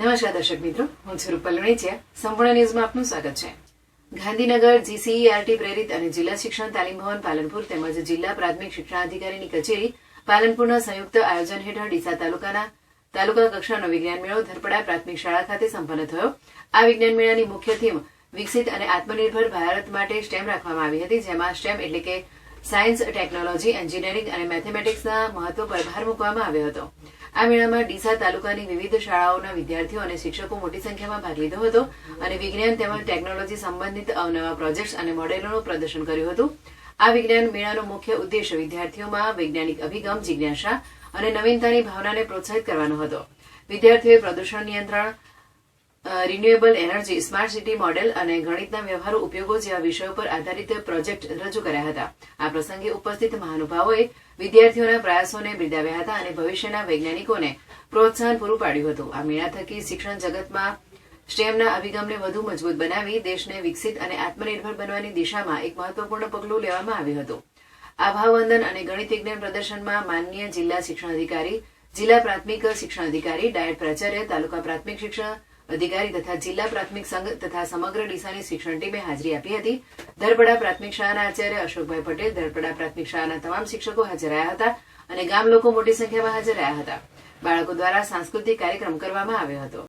નમસ્કાર દર્શક મિત્રો, હું છું રૂપલ લુણીચિયા સંપૂર્ણ ન્યૂઝમાં આપનું સ્વાગત છે. ગાંધીનગર, જીસીઈઆરટી પ્રેરિત અને જિલ્લા શિક્ષણ તાલીમ ભવન પાલનપુર તેમજ જિલ્લા પ્રાથમિક શિક્ષણાધિકારીની કચેરી પાલનપુરના સંયુક્ત આયોજન હેઠળ ડીસા તાલુકાના તાલુકા કક્ષાનો વિજ્ઞાન મેળો ધરપડા પ્રાથમિક શાળા ખાતે સંપન્ન થયો. આ વિજ્ઞાન મેળાની મુખ્ય થીમ વિકસિત અને આત્મનિર્ભર ભારત માટે સ્ટેમ રાખવામાં આવી હતી, જેમાં સ્ટેમ એટલે કે સાયન્સ, ટેકનોલોજી, એન્જિનિયરિંગ અને મેથેમેટિક્સના મહત્વ પર ભાર મૂકવામાં આવ્યો હતો. આ મેળામાં ડીસા તાલુકાની વિવિધ શાળાઓના વિદ્યાર્થીઓ અને શિક્ષકો મોટી સંખ્યામાં ભાગ લીધો હતો અને વિજ્ઞાન તેમજ ટેકનોલોજી સંબંધિત અવનવા પ્રોજેક્ટ્સ અને મોડેલોનું પ્રદર્શન કર્યું હતું. આ વિજ્ઞાન મેળાનો મુખ્ય ઉદ્દેશ વિદ્યાર્થીઓમાં વૈજ્ઞાનિક અભિગમ, જિજ્ઞાસા અને નવીનતાની ભાવનાને પ્રોત્સાહિત કરવાનો હતો. વિદ્યાર્થીઓએ પ્રદૂષણ નિયંત્રણ renewable energy smart city model અને ગણિતના વ્યવહારુ ઉપયોગો જેવા વિષયો પર આધારિત પ્રોજેક્ટ રજૂ કર્યા હતા. આ પ્રસંગે ઉપસ્થિત મહાનુભાવોએ વિદ્યાર્થીઓના પ્રયાસોને બિરદાવ્યા હતા અને ભવિષ્યના વૈજ્ઞાનિકોને પ્રોત્સાહન પૂરું પાડ્યું હતું. આ મેળા થકી શિક્ષણ જગતમાં સ્ટેમના અભિગમને વધુ મજબૂત બનાવી દેશને વિકસિત અને આત્મનિર્ભર બનવાની દિશામાં એક મહત્વપૂર્ણ પગલું લેવામાં આવ્યું હતું. આભાવંદન અને ગણિત વિજ્ઞાન પ્રદર્શનમાં માનનીય જિલ્લા શિક્ષણ અધિકારી જિલ્લા પ્રાથમિક શિક્ષણ અધિકારી ડાયટ પ્રાચાર્ય તાલુકા પ્રાથમિક શિક્ષણ અધિકારી તથા જિલ્લા પ્રાથમિક સંઘ તથા સમગ્ર ડીસાની શિક્ષણ ટીમે હાજરી આપી હતી. ધરપડા પ્રાથમિક શાળાના આચાર્ય અશોકભાઈ પટેલ ધરપડા પ્રાથમિક શાળાના તમામ શિક્ષકો હાજર રહ્યા હતા અને ગામ લોકો મોટી સંખ્યામાં હાજર રહ્યા હતા. બાળકો દ્વારા સાંસ્કૃતિક કાર્યક્રમ કરવામાં આવ્યો હતો.